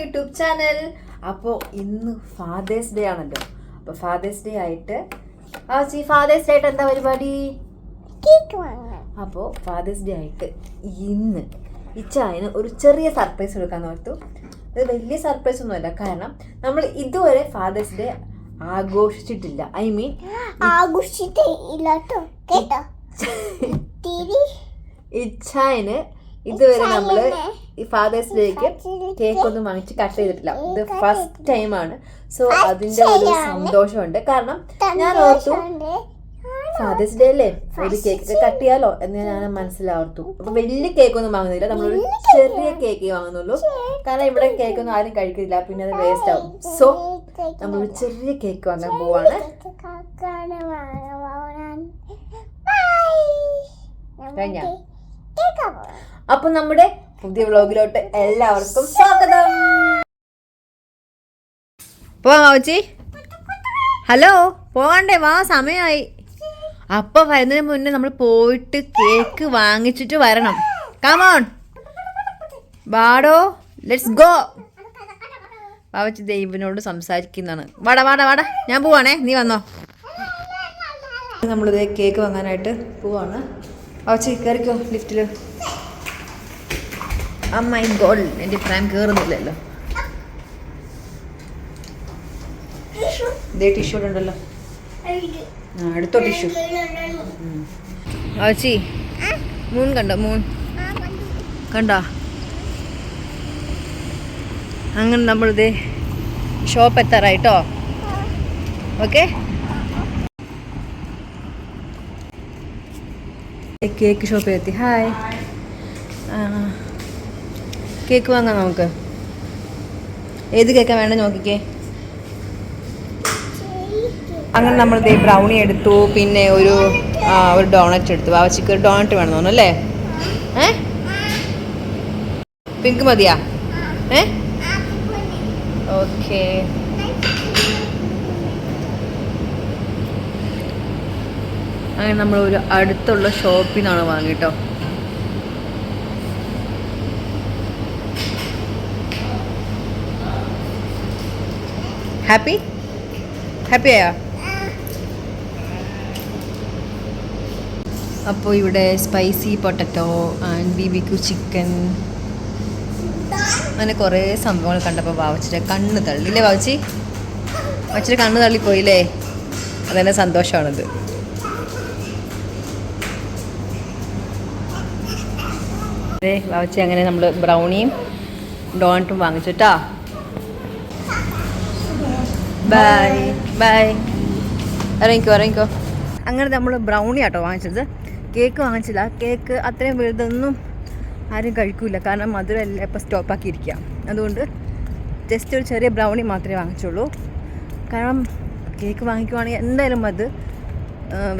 YouTube channel. അപ്പോൾ ഇന്ന് fathers day ആണല്ലോ. അപ്പോൾ ഫാദേഴ്സ് ഡേ ആയിട്ട് ആ ചീ ഫാദേഴ്സ് ഡേ ആയിട്ട് എന്താ പരിപാടി? അപ്പോൾ ഫാദേഴ്സ് ഡേ ആയിട്ട് ഇന്ന് ഇച്ചായന് ഒരു ചെറിയ സർപ്രൈസ് കൊടുക്കാൻ ഓർത്തു അത് വലിയ സർപ്രൈസ് ഒന്നുമല്ല കാരണം നമ്മൾ ഇതുവരെ ഫാദേഴ്സ് ഡേ ആഘോഷിച്ചിട്ടില്ല. ഐ മീൻ ആഘോഷിച്ചിട്ടില്ല കേട്ടോ? തിരി. ഇച്ചായന് ഇതുവരെ നമ്മൾ ഈ ഫാദേഴ്സ് ഡേക്ക് കേക്ക് ഒന്നും വാങ്ങിച്ച് കട്ട് ചെയ്തിട്ടില്ല. ഇത് ഫസ്റ്റ് ടൈമാണ് സോ അതിന്റെ ഒരു സന്തോഷമുണ്ട്. കാരണം ഞാൻ ഓർത്തു ഫാദേഴ്സ് ഡേ അല്ലേ? ഒരു കേക്ക് കട്ട് ചെയ്യാലോ എന്ന് ഞാൻ മനസ്സിലാർത്തു. അപ്പൊ വലിയ കേക്ക് ഒന്നും വാങ്ങുന്നില്ല. നമ്മളൊരു ചെറിയ കേക്ക് വാങ്ങുന്നുള്ളൂ. കാരണം ഇവിടെ കേക്ക് ഒന്നും ആരും കഴിക്കില്ല പിന്നെ അത് വേസ്റ്റ് ആവും. സോ നമ്മളൊരു ചെറിയ കേക്ക് വാങ്ങാൻ പോവാണ്. കഴിഞ്ഞ? അപ്പൊ നമ്മുടെ പുതിയ വ്ളോഗിലോട്ട് എല്ലാവർക്കും സ്വാഗതം. പോവാം മാവച്ചി. ഹലോ പോകണ്ടേ വാ സമയമായി അപ്പൊ വരുന്നതിന് മുന്നേ നമ്മൾ പോയിട്ട് കേക്ക് വാങ്ങിച്ചിട്ട് വരണം. കമോൺ വാടോ ലെറ്റ്സ് ഗോ ബാവച്ചി ദൈവനോട് സംസാരിക്കുന്നതാണ്. വാടാ വാടാ വാടാ ഞാൻ പോവാണേ നീ വന്നോ. നമ്മളിത് കേക്ക് വാങ്ങാനായിട്ട് പോവാണ്. ബാവച്ചി കയറിക്കോ ലിഫ്റ്റിൽ അമ്മ ഈ ഗോൾ എന്റെ പ്രായം കയറുന്നില്ലല്ലോ ഇതേ ടിഷ്യൂ ഉണ്ടല്ലോ. ആ എടുത്തോ ടിഷ്യൂ ആച്ചി മൂൺ കണ്ടോ മൂൺ? കണ്ടോ? അങ്ങനെ നമ്മളിത് ഷോപ്പ് എത്താറായിട്ടോ? ഓക്കെ കേക്ക് ഷോപ്പിൽ എത്തി. ഹായ് കേക്ക് വാങ്ങാം നമുക്ക്? ഏത് കേക്കാണ് വേണ്ട നോക്കിക്കേ. അങ്ങനെ നമ്മൾ ദേ ബ്രൗണി എടുത്തു പിന്നെ ഒരു ഒരു ഡോണറ്റ് എടുത്തു. വാവച്ചിക്ക് ഒരു ഡോണറ്റ് വേണം തോന്നുന്നു അല്ലേ? ഏ? പിങ്ക് മതിയാ? ഏ? ഓക്കെ. അങ്ങനെ നമ്മൾ ഒരു അടുത്തുള്ള ഷോപ്പിൽ നിന്നാണ് വാങ്ങിട്ടോ ഹാപ്പി ഹാപ്പി ആയോ? അപ്പോൾ ഇവിടെ spicy potato and B B Q chicken അങ്ങനെ കുറേ സംഭവങ്ങൾ കണ്ടപ്പോൾ വാവച്ചിയുടെ കണ്ണ് തള്ളി ഇല്ലേ വാവച്ചി? വാവച്ചിയുടെ കണ്ണ് തള്ളിപ്പോയില്ലേ? അതെന്നെ സന്തോഷമാണത്. അതെ വാവച്ചി അങ്ങനെ നമ്മൾ ബ്രൗണിയും ഡോണറ്റും വാങ്ങിച്ചിട്ടാ ബൈ ബൈ ഇറങ്ങിക്കോ ഇറങ്ങിക്കോ. അങ്ങനെ നമ്മൾ ബ്രൗണി ആട്ടോ വാങ്ങിച്ചത്. കേക്ക് വാങ്ങിച്ചില്ല. കേക്ക് അത്രയും വലുതൊന്നും ആരും കഴിക്കൂല. കാരണം മധുരം എല്ലാം ഇപ്പോൾ സ്റ്റോപ്പാക്കിയിരിക്കുക അതുകൊണ്ട് ജസ്റ്റ് ഒരു ചെറിയ ബ്രൗണി മാത്രമേ വാങ്ങിച്ചുള്ളൂ. കാരണം കേക്ക് വാങ്ങിക്കുവാണെങ്കിൽ എന്തായാലും അത്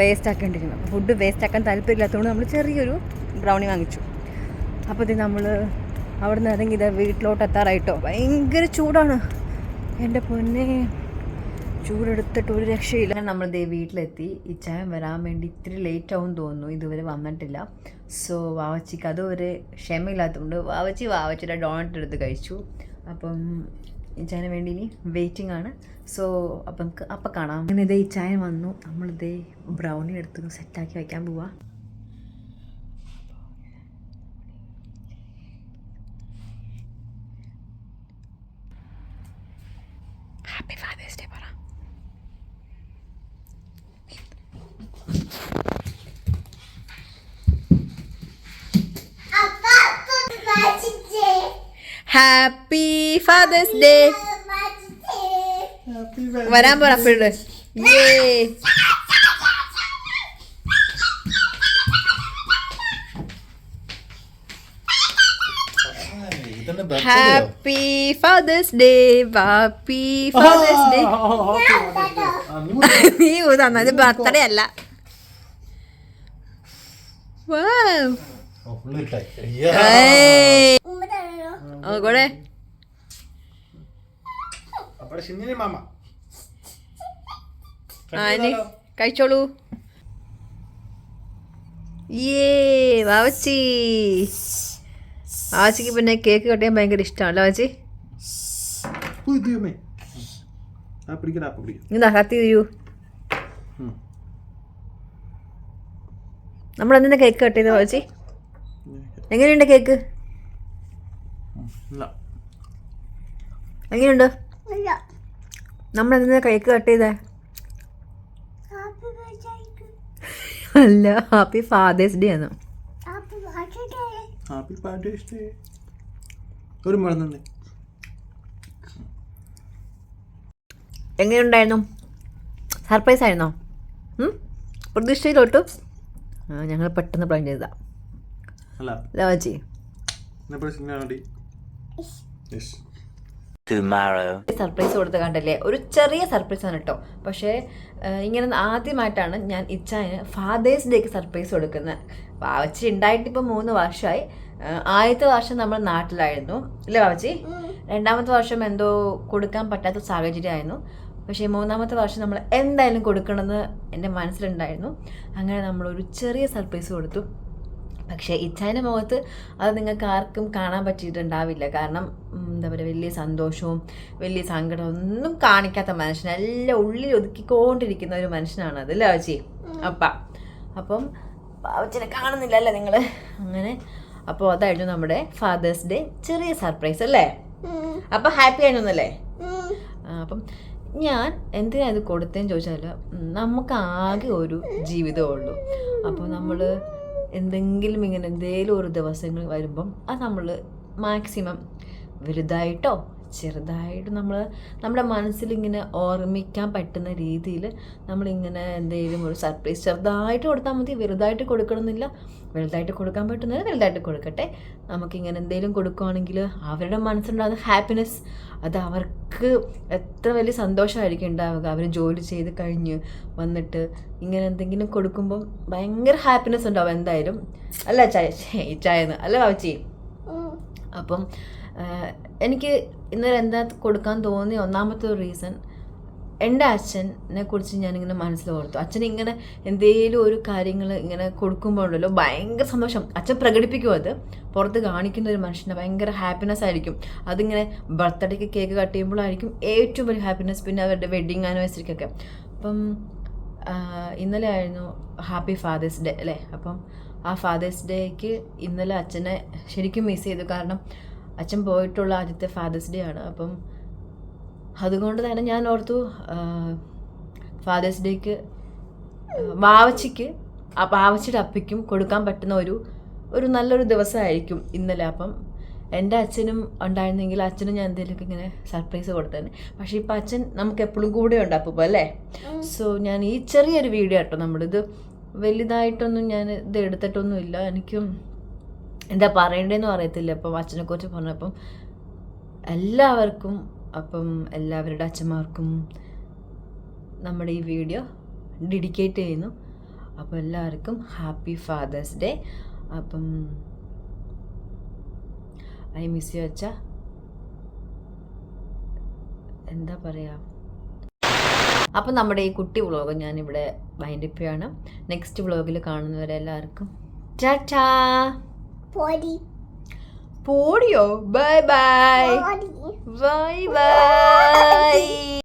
വേസ്റ്റ് ആക്കേണ്ടിരിക്കുന്നു അപ്പോൾ ഫുഡ് വേസ്റ്റ് ആക്കാൻ താല്പര്യമില്ലാത്തതുകൊണ്ട് നമ്മൾ ചെറിയൊരു ബ്രൗണി വാങ്ങിച്ചു. അപ്പോൾ ഇത് നമ്മൾ അവിടെ നിന്ന് ഇറങ്ങി ഇത് വീട്ടിലോട്ട് എത്താറായിട്ടോ. ഭയങ്കര ചൂടാണ്. എന്റെ പൊന്നെ. ചൂടെടുത്തിട്ട് ഒരു രക്ഷയില്ല. നമ്മൾ ദേ വീട്ടിലെത്തി. ഈ ചായ വരാൻ വേണ്ടി ഇത്തിരി ലേറ്റ് ആവും തോന്നുന്നു. ഇതുവരെ വന്നിട്ടില്ല. സോ വാവച്ചിക്ക് അത് ഒരു ക്ഷമയില്ലാത്തതുകൊണ്ട് വാവച്ചി വാവച്ചിയുടെ ഡോണറ്റ് എടുത്ത് കഴിച്ചു. അപ്പം ഈ ചായന് വേണ്ടി ഇനി വെയിറ്റിംഗ് ആണ്. സോ അപ്പം നമുക്ക് അപ്പം കാണാം. അങ്ങനെ ഇതേ ചായ വന്നു. നമ്മളിതേ ബ്രൗണി എടുത്ത് സെറ്റാക്കി വയ്ക്കാൻ പോവാ ഹാപ്പി ഫാദേഴ്സ് ഡേ പറ ഹാപ്പി ഫാദേഴ്സ് ഡേ വരാൻ പറ അപ്പോഴ് യോ? Happy father's day happy father's day നീ ഊതാന്ന ഇത് ബർത്ത്ഡേ അല്ല. Wow. ഓ, full ഇട്ടായി. അയ്യാ. ഏയ്. ഓ, കൂടെ അപ്പടെ ഷിന്നിനി മാമ ആ ഇനി കഴിച്ചോളൂ ഏ വാവച്ചി വാവച്ചിക്ക് പിന്നെ കേക്ക് കട്ട് ചെയ്യാൻ ഭയങ്കര ഇഷ്ടമാണല്ലോ പിടിക്കാം ഇതാ കത്തി തരൂ എന്തിനാ കേക്ക് കട്ട് ചെയ്ത് വായിച്ചി എങ്ങനെയുണ്ട് കേക്ക്. ഇല്ല. എങ്ങനെയുണ്ട്? നമ്മൾ എന്തിനാ കേക്ക് കട്ട് ചെയ്തേ? ഹാപ്പി ബർത്ത്ഡേ അല്ല ഹാപ്പി ഫാദേഴ്സ് ഡേ ആണ്. Happy birthday happy parties day ഒരു മറന്നുണ്ട് എങ്ങനെയുണ്ടായിരുന്നു? സർപ്രൈസ് ആയിരുന്നോ? പ്രതീക്ഷയിലോട്ടു? ഞങ്ങൾ പെട്ടെന്ന് പ്ലാൻ ചെയ്തതാ. അല്ല. ലവാച്ചി സർപ്രൈസ് കൊടുത്ത് കണ്ടല്ലേ? ഒരു ചെറിയ സർപ്രൈസ് ആണ് കേട്ടോ പക്ഷേ ഇങ്ങനെ ആദ്യമായിട്ടാണ് ഞാൻ ഇച്ചായന് ഫാദേഴ്സ് ഡേക്ക് സർപ്രൈസ് കൊടുക്കുന്നത്. വാവച്ചി ഉണ്ടായിട്ട് ഇപ്പോൾ മൂന്ന് വർഷമായി ആദ്യത്തെ വർഷം നമ്മൾ നാട്ടിലായിരുന്നു. ഇല്ലേ വാവച്ചി രണ്ടാമത്തെ വർഷം എന്തോ കൊടുക്കാൻ പറ്റാത്ത സാഹചര്യമായിരുന്നു. പക്ഷേ മൂന്നാമത്തെ വർഷം നമ്മൾ എന്തായാലും കൊടുക്കണമെന്ന് എന്റെ മനസ്സിലുണ്ടായിരുന്നു. അങ്ങനെ നമ്മൾ ഒരു ചെറിയ സർപ്രൈസ് കൊടുത്തു. പക്ഷേ ഇച്ഛാന്റെ മുഖത്ത് അത് നിങ്ങൾക്ക് ആർക്കും കാണാൻ പറ്റിയിട്ടുണ്ടാവില്ല. കാരണം എന്താ പറയുക വലിയ സന്തോഷവും വലിയ സങ്കടവും ഒന്നും കാണിക്കാത്ത മനുഷ്യൻ എല്ലാം ഉള്ളിൽ ഒതുക്കിക്കൊണ്ടിരിക്കുന്ന ഒരു മനുഷ്യനാണ് അത് അല്ലേ ചേച്ചി? അപ്പ അപ്പം അച്ഛനെ കാണുന്നില്ലല്ലേ നിങ്ങൾ അങ്ങനെ അപ്പോൾ അതായിരുന്നു നമ്മുടെ ഫാദേഴ്സ് ഡേ ചെറിയ സർപ്രൈസ് അല്ലേ? അപ്പം ഹാപ്പി ആയിരുന്നല്ലേ? അപ്പം ഞാൻ എന്തിനാ ഇത് കൊടുത്തതെന്ന് ചോദിച്ചാൽ നമുക്ക് ആകെ ഒരു ജീവിതമേ ഉള്ളൂ. അപ്പോൾ നമ്മൾ എന്തെങ്കിലും ഇങ്ങനെ എന്തെങ്കിലും ഒരു ദിവസങ്ങൾ വരുമ്പം അത് നമ്മൾ മാക്സിമം വലുതായിട്ടോ ചെറുതായിട്ട് നമ്മൾ നമ്മുടെ മനസ്സിലിങ്ങനെ ഓർമ്മിക്കാൻ പറ്റുന്ന രീതിയിൽ നമ്മളിങ്ങനെ എന്തെങ്കിലും ഒരു സർപ്രൈസ് ചെറുതായിട്ട് കൊടുത്താൽ മതി വലുതായിട്ട് കൊടുക്കണമെന്നില്ല വലുതായിട്ട് കൊടുക്കാൻ പറ്റുന്നത് വലുതായിട്ട് കൊടുക്കട്ടെ. നമുക്കിങ്ങനെ എന്തെങ്കിലും കൊടുക്കുകയാണെങ്കിൽ അവരുടെ മനസ്സിലുണ്ടാകുന്ന ഹാപ്പിനെസ് അത് അവർക്ക് എത്ര വലിയ സന്തോഷമായിരിക്കും ഉണ്ടാവുക. അവർ ജോലി ചെയ്ത് കഴിഞ്ഞ് വന്നിട്ട് ഇങ്ങനെ എന്തെങ്കിലും കൊടുക്കുമ്പം ഭയങ്കര ഹാപ്പിനെസ് ഉണ്ടാവും എന്തായാലും. അല്ല ചായ ചായന്ന്. അല്ല വാവച്ചി അപ്പം എനിക്ക് ഇന്നലെ എന്താ കൊടുക്കാൻ തോന്നിയ ഒന്നാമത്തെ ഒരു റീസൺ എന്റെ അച്ഛനെ കുറിച്ച് ഞാനിങ്ങനെ മനസ്സിൽ ഓർത്തു. അച്ഛൻ ഇങ്ങനെ എന്തെങ്കിലും ഒരു കാര്യങ്ങൾ ഇങ്ങനെ കൊടുക്കുമ്പോൾ ഉണ്ടല്ലോ ഭയങ്കര സന്തോഷം. അച്ഛൻ പ്രകടിപ്പിക്കും അത്. പുറത്ത് കാണിക്കുന്ന ഒരു മനുഷ്യനെ ഭയങ്കര ഹാപ്പിനെസ് ആയിരിക്കും. അതിങ്ങനെ ബർത്ത്ഡേക്ക് കേക്ക് കട്ട് ചെയ്യുമ്പോഴായിരിക്കും ഏറ്റവും വലിയ ഹാപ്പിനെസ് പിന്നെ അവരുടെ വെഡിങ് ആനിവേഴ്സറിക്കൊക്കെ അപ്പം ഇന്നലെ ആയിരുന്നു ഹാപ്പി ഫാദേഴ്സ് ഡേ അല്ലേ? അപ്പം ആ ഫാദേഴ്സ് ഡേക്ക് ഇന്നലെ അച്ഛനെ ശരിക്കും മിസ് ചെയ്തു. കാരണം അച്ഛൻ പോയിട്ടുള്ള ആദ്യത്തെ ഫാദേഴ്സ് ഡേ ആണ്. അപ്പം അതുകൊണ്ട് തന്നെ ഞാൻ ഓർത്തു ഫാദേഴ്സ് ഡേക്ക് വാവച്ചിക്ക് ആ വാവച്ചിയുടെ അപ്പിക്കും കൊടുക്കാൻ പറ്റുന്ന ഒരു ഒരു നല്ലൊരു ദിവസമായിരിക്കും ഇന്നലെ. അപ്പം എന്റെ അച്ഛനും ഉണ്ടായിരുന്നെങ്കിൽ അച്ഛനും ഞാൻ എന്തെങ്കിലുമൊക്കെ ഇങ്ങനെ സർപ്രൈസ് കൊടുത്തേനെ. പക്ഷേ ഇപ്പം അച്ഛൻ നമുക്ക് എപ്പോഴും കൂടെ ഉണ്ട് അപ്പം അല്ലേ? സോ ഞാൻ ഈ ചെറിയൊരു വീഡിയോ കേട്ടോ നമ്മളിത് വലുതായിട്ടൊന്നും ഞാൻ ഇത് എടുത്തിട്ടൊന്നുമില്ല. എനിക്കും എന്താ പറയണ്ടെന്ന് അറിയത്തില്ല അപ്പം അച്ഛനെക്കുറിച്ച് പറഞ്ഞപ്പം എല്ലാവർക്കും അപ്പം എല്ലാവരുടെ അച്ഛന്മാർക്കും നമ്മുടെ ഈ വീഡിയോ ഡെഡിക്കേറ്റ് ചെയ്യുന്നു. അപ്പോൾ എല്ലാവർക്കും ഹാപ്പി ഫാദേഴ്സ് ഡേ. അപ്പം ഐ മിസ് യു അച്ഛ. എന്താ പറയുക അപ്പം നമ്മുടെ ഈ കുട്ടി വ്ളോഗ് ഞാനിവിടെ വൈൻഡിപ്പിയാണ് നെക്സ്റ്റ് വ്ളോഗിൽ കാണുന്നവരെ എല്ലാവർക്കും ടാറ്റാ. പൊടി പോടിയോ ബൈ ബൈ ബൈ ബൈ